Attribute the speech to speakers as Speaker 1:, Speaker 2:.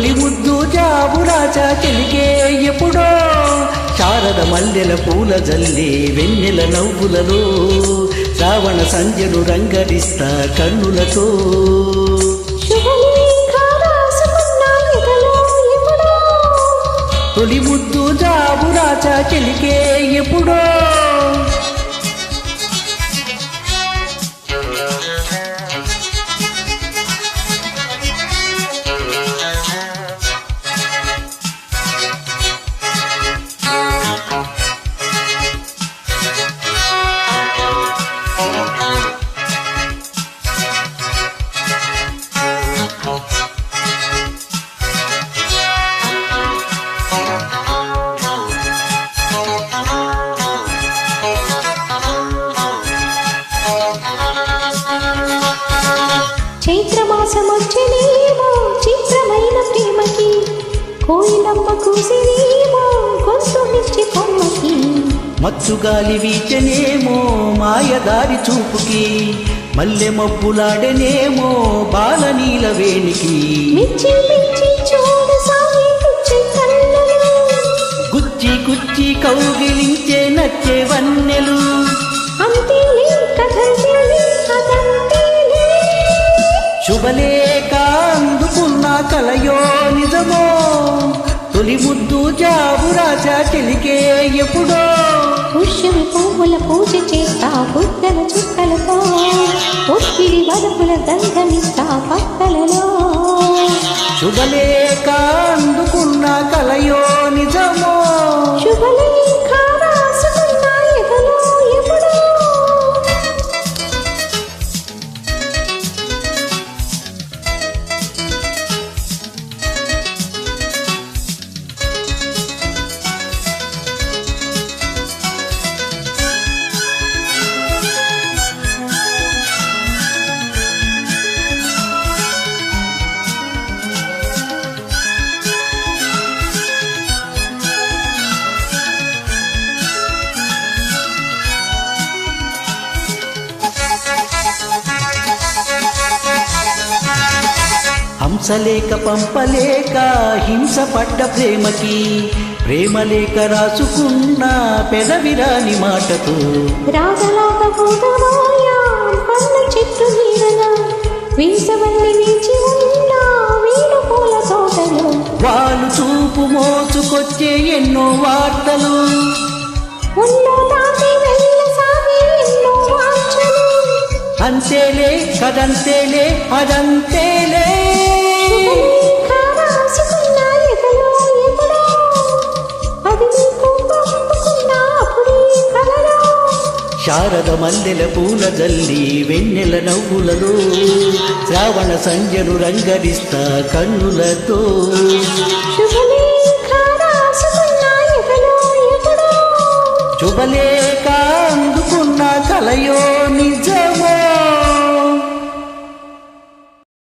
Speaker 1: తొలి ముద్దు జాబురాచా చెలికే ఎప్పుడో. శారద మల్లెల పూల జల్లి వెన్నెల నవ్వులలో. శ్రావణ సంధ్యను రంగరిస్తా కన్నులతో. తొలి ముద్దు జాబురాచా చెలికే ఎప్పుడో.
Speaker 2: చైత్రమాసం వచ్చేనేమో చిత్రమైన ప్రేమకి కోయిలమ్మ కూసినేమో? గొంతు కొమ్మకి
Speaker 1: మత్తుగాలి వీచనేమో? మాయదారి చూపుకి మల్లె మబ్బులాడనేమో? బాలనీల వేణికి
Speaker 2: చూడు
Speaker 1: గుచ్చి గుచ్చి కౌగిలించే నచ్చే వన్నెలు.
Speaker 2: కథంతేలే అదంతేలే
Speaker 1: శుభలేఖ అందుకున్న కలయో నిజమో? తొలి ముద్దు జాబు రాజా చెలికే ఎప్పుడో?
Speaker 2: పుష్యమి పువ్వుల పూజ చేస్తా బుద్ధల చుక్కలతో ఒత్తిడి వరపుల గంధమిస్తా పక్కలలో
Speaker 1: శుభలేఖ అందుకున్న కలయో హంసలేక పంపలేక హింస పడ్డ ప్రేమకి ప్రేమలేక రాసుకున్న పెదవిరాని
Speaker 2: చెట్టు తోటలో?
Speaker 1: వాళ్ళు చూపు మోసుకొచ్చే ఎన్నో వార్తలు. అంతేలే కదంతేలే అదంతేలే. శారద మల్లెల పూల జల్లి వెన్నెల నవ్వులలో శ్రావణ సంధ్యను రంగరిస్తా కన్నులతో.
Speaker 2: శుభలేఖ
Speaker 1: శుభలేఖ అందుకున్న కలయో నిజమో.